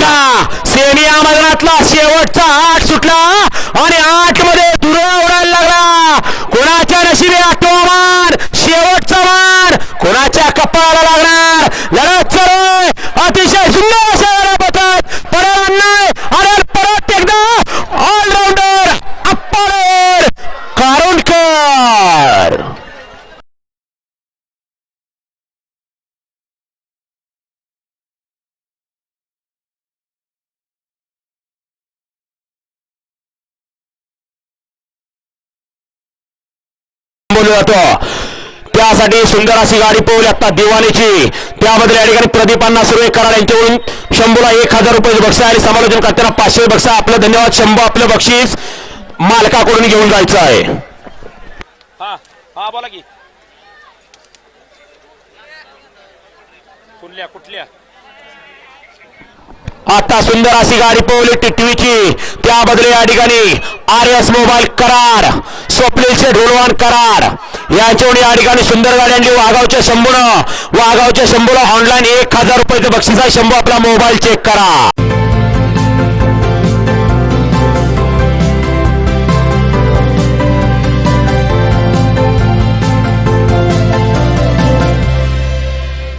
सुटला. सेमी या शेवटचा आठ सुटला. आणि आठमध्ये दुरा उडायला लागला. कोणाच्या नशिबी आठवा मान शेवटचा मान कोणाच्या कपाळाला लागणार? लढत चालू अतिशय सुंदर अशा लढत परत नाही आणि परत एकदा ऑलराऊंडर अप्पाडर कारुणकर. बोललो जातं. त्यासाठी सुंदर अशी गाडी पोहली आता दिवाणीची. त्याबद्दल या ठिकाणी प्रदीपांना सुरू कराड यांच्याकडून शंभूला एक हजार रुपये बक्षीस आणि समालोचन करताना पाचशे बक्षा आपलं धन्यवाद शंभू आपलं बक्षीस मालकाकडून घेऊन जायचं आहे. हा हा बोला की. कुठल्या कुठल्या? आता सुंदर अशी गाडी पोहली टिटवीची. त्याबद्दल या ठिकाणी आर एस मोबाईल करार स्वप्नीलचे ढोलवान करार. यांच्याकडून या ठिकाणी सुंदर गाडी आणली. वाघावच्या शंभूनं वाघावच्या शंभूला ऑनलाईन एक हजार रुपयाचं बक्षीस आहे. शंभू आपला मोबाईल चेक करा.